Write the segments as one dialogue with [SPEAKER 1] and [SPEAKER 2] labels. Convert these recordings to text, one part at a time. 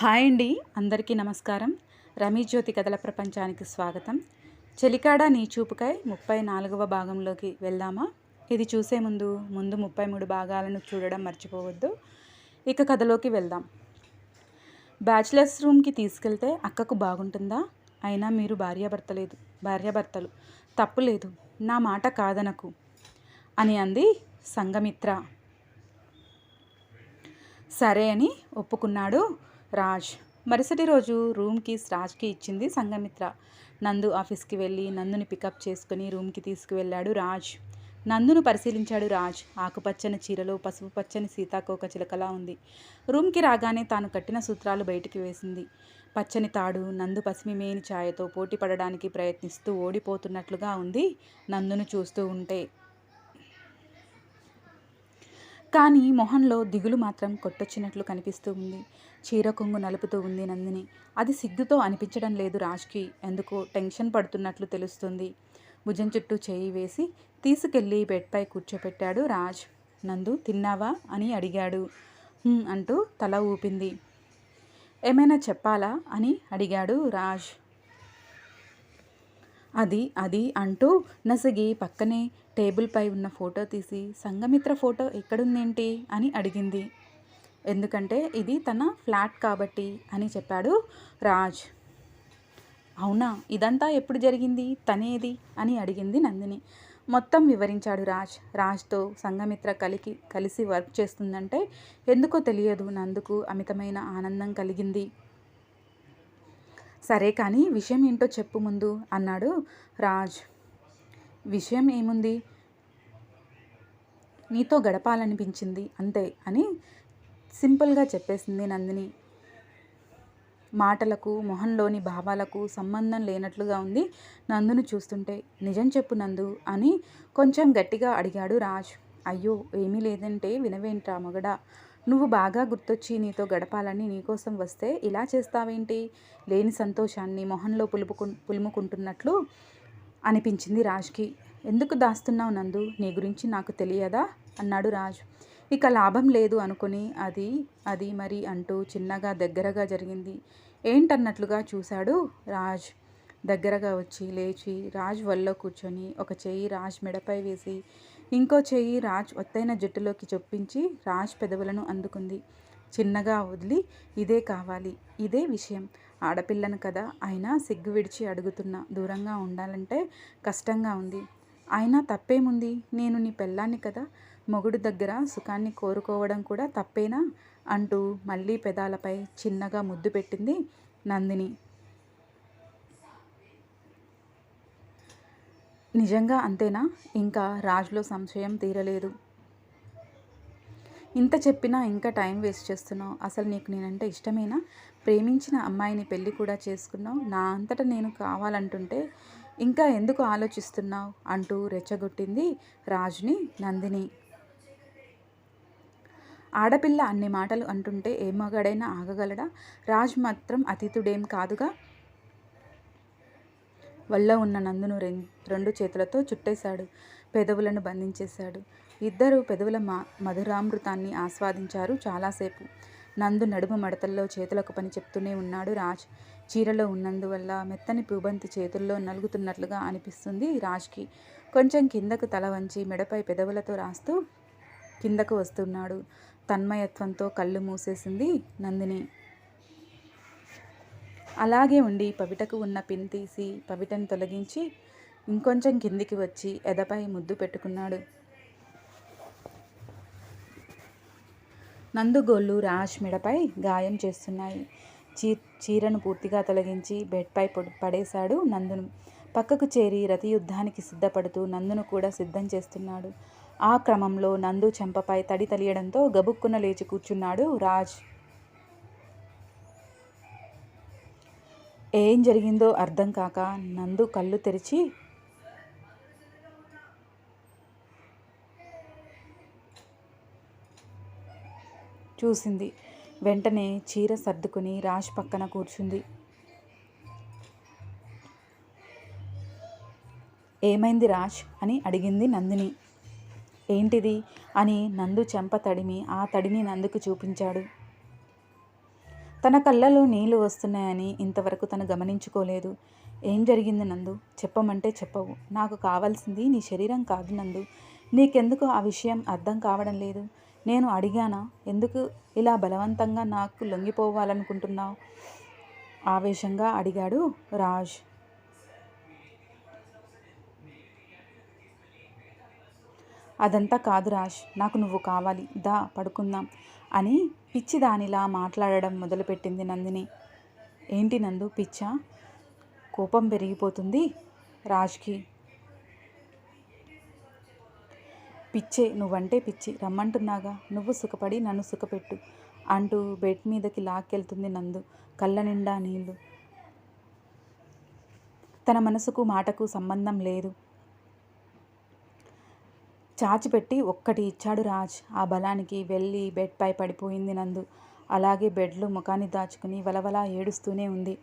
[SPEAKER 1] Hi అండి. అందరికీ నమస్కారం. రమీజ్యోతి కథల ప్రపంచానికి స్వాగతం. చెలికాడ నీ చూపుకై ముప్పై నాలుగవ భాగంలోకి వెళ్దామా? ఇది చూసే ముందు ముందు ముప్పై మూడు భాగాలను చూడడం మర్చిపోవద్దు. ఇక కథలోకి వెళ్దాం. బ్యాచిలర్స్ రూమ్కి తీసుకెళ్తే అక్కకు బాగుంటుందా? అయినా మీరు భార్యాభర్తలేదు భార్యాభర్తలు. తప్పు లేదు. నా మాట కాదనకు. అని అంది సంగమిత్ర సరే అని ఒప్పుకున్నాడు రాజ్. మరుసటి రోజు రూమ్ కీస్ రాజ్కి ఇచ్చింది సంఘమిత్ర. నందు ఆఫీస్కి వెళ్ళి నందుని పికప్ చేసుకుని రూమ్కి తీసుకువెళ్ళాడు రాజ్. నందును పరిశీలించాడు రాజ్. ఆకుపచ్చని చీరలో పసుపు పచ్చని సీతాకోక చిలకలా ఉంది. రూమ్కి రాగానే తాను కట్టిన సూత్రాలు బయటికి వేసింది. పచ్చని తాడు నందు పసిమిమేని ఛాయతో పోటీ పడడానికి ప్రయత్నిస్తూ ఓడిపోతున్నట్లుగా ఉంది నందును చూస్తూ ఉంటే. కానీ మొహంలో దిగులు మాత్రం కొట్టొచ్చినట్లు కనిపిస్తూ ఉంది. చీర కొంగు నలుపుతూ ఉంది నందిని. అది సిగ్గుతో అనిపించడం లేదు రాజ్కి. ఎందుకో టెన్షన్ పడుతున్నట్లు తెలుస్తుంది. భుజం చుట్టూ చేయి వేసి తీసుకెళ్ళి బెడ్పై కూర్చోపెట్టాడు రాజ్. నందు తిన్నావా? అని అడిగాడు. అంటూ తల ఊపింది. ఏమైనా చెప్పాలా? అని అడిగాడు రాజ్. అది అది అంటూ నసిగి పక్కనే టేబుల్పై ఉన్న ఫోటో తీసి సంఘమిత్ర ఫోటో ఎక్కడుందేంటి? అని అడిగింది. ఎందుకంటే ఇది తన ఫ్లాట్ కాబట్టి అని చెప్పాడు రాజ్. అవునా? ఇదంతా ఎప్పుడు జరిగింది? తనేది? అని అడిగింది నందిని. మొత్తం వివరించాడు రాజ్. రాజ్తో సంఘమిత్ర కలికి కలిసి వర్క్ చేస్తుందంటే ఎందుకో తెలియదు నందుకు అమితమైన ఆనందం కలిగింది. సరే కానీ విషయం ఏంటో చెప్పు ముందు అన్నాడు రాజ్. విషయం ఏముంది? నీతో గడపాలనిపించింది అంతే అని సింపుల్గా చెప్పేసింది నందిని. మాటలకు మొహంలోని భావాలకు సంబంధం లేనట్లుగా ఉంది నందును చూస్తుంటే. నిజం చెప్పు నందు అని కొంచెం గట్టిగా అడిగాడు రాజ్. అయ్యో ఏమీ లేదంటే వినవేంట్రా మొగడా? నువ్వు బాగా గుర్తొచ్చి నీతో గడపాలని నీకోసం వస్తే ఇలా చేస్తావేంటి? లేని సంతోషాన్ని మొహంలో పులుపుకు పులుముకుంటున్నట్లు అనిపించింది రాజ్కి. ఎందుకు దాస్తున్నావు నందు? నీ గురించి నాకు తెలియదా? అన్నాడు రాజ్. ఇక లాభం లేదు అనుకుని అది అది మరి అంటూ చిన్నగా దగ్గరగా జరిగింది. ఏంటన్నట్లుగా చూశాడు రాజ్. దగ్గరగా వచ్చి లేచి రాజ్ వల్ల కూర్చొని ఒక చెయ్యి రాజ్ మెడపై వేసి ఇంకో చెయ్యి రాజ్ ఒత్తైన జుట్టులోకి చొప్పించి రాజ్ పెదవులను అందుకుంది. చిన్నగా వదిలి ఇదే కావాలి ఇదే విషయం. ఆడపిల్లను కదా అయినా సిగ్గు విడిచి అడుగుతున్నా. దూరంగా ఉండాలంటే కష్టంగా ఉంది. అయినా తప్పేముంది? నేను నీ పెళ్ళాన్ని కదా. మొగుడు దగ్గర సుఖాన్ని కోరుకోవడం కూడా తప్పేనా? అంటూ మళ్ళీ పెదాలపై చిన్నగా ముద్దు పెట్టింది నందిని. నిజంగా అంతేనా? ఇంకా రాజులో సంశయం తీరలేదు. ఇంత చెప్పినా ఇంకా టైం వేస్ట్ చేస్తున్నావు. అసలు నీకు నేనంటే ఇష్టమేనా? ప్రేమించిన అమ్మాయిని పెళ్ళి కూడా చేసుకున్నావు. నా అంతటా నేను కావాలంటుంటే ఇంకా ఎందుకు ఆలోచిస్తున్నావు? అంటూ రెచ్చగొట్టింది రాజుని నందిని. ఆడపిల్ల అన్ని మాటలు అంటుంటే ఏ మగాడైనా ఆగగలడా? రాజ్ మాత్రం అతిథుడేం కాదుగా? వల్ల ఉన్న నందును రెం రెండు చేతులతో చుట్టేశాడు. పెదవులను బంధించేశాడు. ఇద్దరు పెదవుల మా మధురామృతాన్ని ఆస్వాదించారు చాలాసేపు. నందు నడుము మడతల్లో చేతులకు పని చెప్తూనే ఉన్నాడు రాజ్. చీరలో ఉన్నందువల్ల మెత్తని పూబంతి చేతుల్లో నలుగుతున్నట్లుగా అనిపిస్తుంది రాజ్కి. కొంచెం కిందకు తల వంచి మెడపై పెదవులతో రాస్తూ కిందకు వస్తున్నాడు. తన్మయత్వంతో కళ్ళు మూసేసింది నందిని. అలాగే ఉండి పవిటకు ఉన్న పిన్ తీసి పవిటను తొలగించి ఇంకొంచెం కిందికి వచ్చి ఎదపై ముద్దు పెట్టుకున్నాడు. నందుగోళ్ళు రాజ్ మెడపై గాయం చేస్తున్నాయి. చీ చీరను పూర్తిగా తొలగించి బెడ్పై పడేశాడు నందును. పక్కకు చేరి రతి యుద్ధానికి సిద్ధపడుతూ నందును కూడా సిద్ధం చేస్తున్నాడు. ఆ క్రమంలో నందు చెంపపై తడి తలియడంతో గబుక్కున లేచి కూర్చున్నాడు రాజ్. ఏం జరిగిందో అర్థం కాక నందు కళ్ళు తెరిచి చూసింది. వెంటనే చీర సర్దుకుని రాజ్ పక్కన కూర్చుంది. ఏమైంది రాజ్ అని అడిగింది నందిని. ఏంటిది? అని నందు చెంప తడిమి ఆ తడిని నందుకు చూపించాడు. తన కళ్ళలో నీళ్ళు వస్తున్నాయని ఇంతవరకు తను గమనించుకోలేదు. ఏం జరిగింది నందు? చెప్పమంటే చెప్పవు. నాకు కావాల్సింది నీ శరీరం కాదు నందు. నీకెందుకు ఆ విషయం అర్థం కావడం లేదు? నేను అడిగానా? ఎందుకు ఇలా బలవంతంగా నాకు లొంగిపోవాలనుకుంటున్నావు? ఆవేశంగా అడిగాడు రాజ్. అదంతా కాదు రాజ్ నాకు నువ్వు కావాలి. దా పడుకుందాం అని పిచ్చి దానిలా మాట్లాడడం మొదలుపెట్టింది నందిని. ఏంటి నందు పిచ్చా? కోపం పెరిగిపోతుంది రాజ్కి. పిచ్చే నువ్వంటే పిచ్చి. రమ్మంటున్నాగా. నువ్వు సుఖపడి నన్ను సుఖపెట్టు అంటూ బెడ్ మీదకి లాక్కెళ్తుంది నందు. కళ్ళ నిండా నీళ్ళు. తన మనసుకు మాటకు సంబంధం లేదు. చాచిపెట్టి ఒక్కటి ఇచ్చాడు రాజ్. ఆ బలానికి వెళ్ళి బెడ్పై పడిపోయింది నందు. అలాగే బెడ్లో ముఖాన్ని దాచుకుని వలవలా ఏడుస్తూనే ఉంది.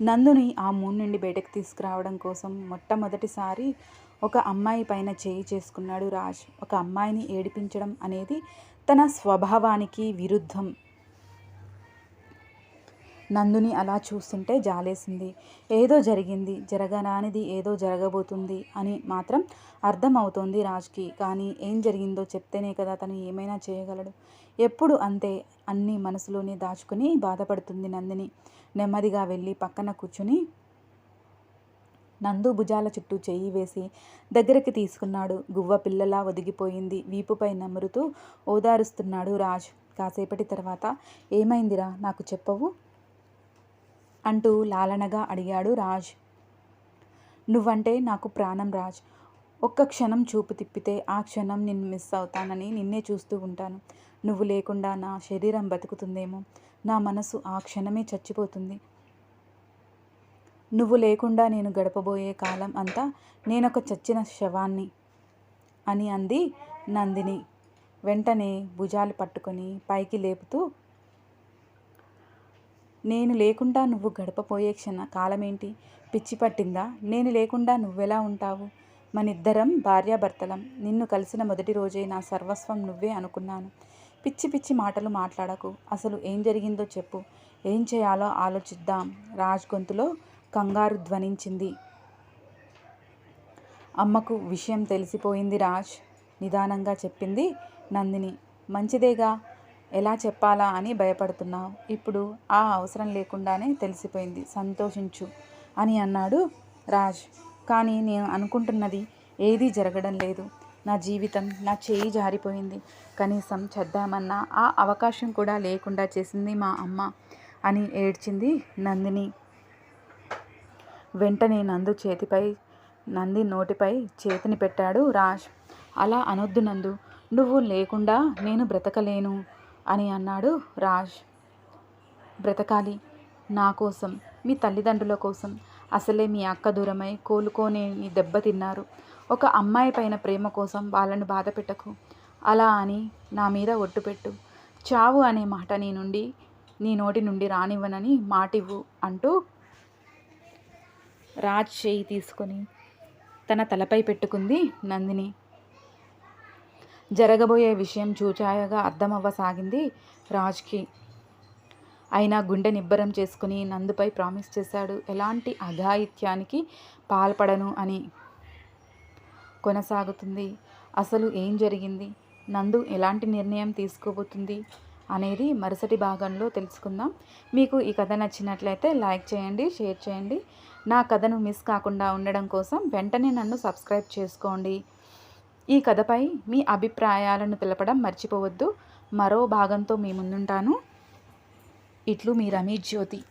[SPEAKER 1] నందుని ఆ మూన్ నుండి బయటకు తీసుకురావడం కోసం మొట్టమొదటిసారి ఒక అమ్మాయి పైన చేయి చేసుకున్నాడు రాజ్. ఒక అమ్మాయిని ఏడిపించడం అనేది తన స్వభావానికి విరుద్ధం. నందుని అలా చూస్తుంటే జాలేసింది. ఏదో జరిగింది జరగరానిది ఏదో జరగబోతుంది అని మాత్రం అర్థమవుతోంది రాజ్కి. కానీ ఏం జరిగిందో చెప్తేనే కదా తను ఏమైనా చేయగలడు. ఎప్పుడు అంతే అన్ని మనసులోనే దాచుకుని బాధపడుతుంది నందిని. నెమ్మదిగా వెళ్ళి పక్కన కూర్చుని నందు భుజాల చుట్టూ చెయ్యి వేసి దగ్గరికి తీసుకున్నాడు. గువ్వ పిల్లలా ఒదిగిపోయింది. వీపుపై నమురుతూ ఓదారుస్తున్నాడు రాజ్. కాసేపటి తర్వాత ఏమైందిరా? నాకు చెప్పవు? అంటూ లాలనగా అడిగాడు రాజ్. నువ్వంటే నాకు ప్రాణం రాజ్. ఒక్క క్షణం చూపు తిప్పితే ఆ క్షణం నిన్ను మిస్ అవుతానని నిన్నే చూస్తూ ఉంటాను. నువ్వు లేకుండా నా శరీరం బతుకుతుందేమో. నా మనసు ఆ క్షణమే చచ్చిపోతుంది. నువ్వు లేకుండా నేను గడపబోయే కాలం అంతా నేనొక చచ్చిన శవాన్ని అని అంది నందిని. వెంటనే భుజాలు పట్టుకొని పైకి లేపుతూ నేను లేకుండా నువ్వు గడపపోయే క్షణ కాలమేంటి? పిచ్చి పట్టిందా? నేను లేకుండా నువ్వెలా ఉంటావు? మనిద్దరం భార్యాభర్తలం. నిన్ను కలిసిన మొదటి రోజే నా సర్వస్వం నువ్వే అనుకున్నాను. పిచ్చి పిచ్చి మాటలు మాట్లాడకు. అసలు ఏం జరిగిందో చెప్పు. ఏం చేయాలో ఆలోచిద్దాం. రాజ్ గొంతులో కంగారు ధ్వనించింది. అమ్మకు విషయం తెలిసిపోయింది రాజ్. నిదానంగా చెప్పింది నందిని. మంచిదేగా? ఎలా చెప్పాలా అని భయపడుతున్నావు? ఇప్పుడు ఆ అవసరం లేకుండానే తెలిసిపోయింది. సంతోషించు అని అన్నాడు రాజ్. కానీ నేను అనుకుంటున్నది ఏదీ జరగడం లేదు. నా జీవితం నా చేయి జారిపోయింది. కనీసం చేద్దామన్నా ఆ అవకాశం కూడా లేకుండా చేసింది మా అమ్మ అని ఏడ్చింది నందిని. వెంటనే నందు చేతిపై నంది నోటిపై చేతిని పెట్టాడు రాజ్. అలా అనొద్దు నందు. నువ్వు లేకుండా నేను బ్రతకలేను. అని అన్నాడు రాజ్. బ్రతకాలి నా కోసం మీ తల్లిదండ్రుల కోసం. అసలే మీ అక్క దూరమై కోలుకోనేని దెబ్బతిన్నారు ఒక అమ్మాయి పైన ప్రేమ కోసం వాళ్ళని బాధ పెట్టకు. అలా అని నా మీద ఒట్టు పెట్టు. చావు అనే మాట నీ నుండి నీ నోటి నుండి రానివ్వనని మాటివ్వు అంటూ రాజ్ చేయి తీసుకొని తన తలపై పెట్టుకుంది నందిని. జరగబోయే విషయం చూచాయగా అర్థమవ్వసాగింది రాజ్కి. అయినా గుండె నిబ్బరం చేసుకుని నందుపై ప్రామిస్ చేశాడు. ఎలాంటి అఘాయిత్యానికి పాల్పడను అని కొనసాగుతుంది. అసలు ఏం జరిగింది? నందు ఎలాంటి నిర్ణయం తీసుకోబోతుంది అనేది మరుసటి భాగంలో తెలుసుకుందాం. మీకు ఈ కథ నచ్చినట్లయితే లైక్ చేయండి షేర్ చేయండి. నా కథను మిస్ కాకుండా ఉండడం కోసం వెంటనే నన్ను సబ్స్క్రైబ్ చేసుకోండి. ఈ కథపై మీ అభిప్రాయాలను తెలపడం మర్చిపోవద్దు. మరో భాగంతో మీ ముందుంటాను. ఇట్లు మీ రమేష్ జ్యోతి.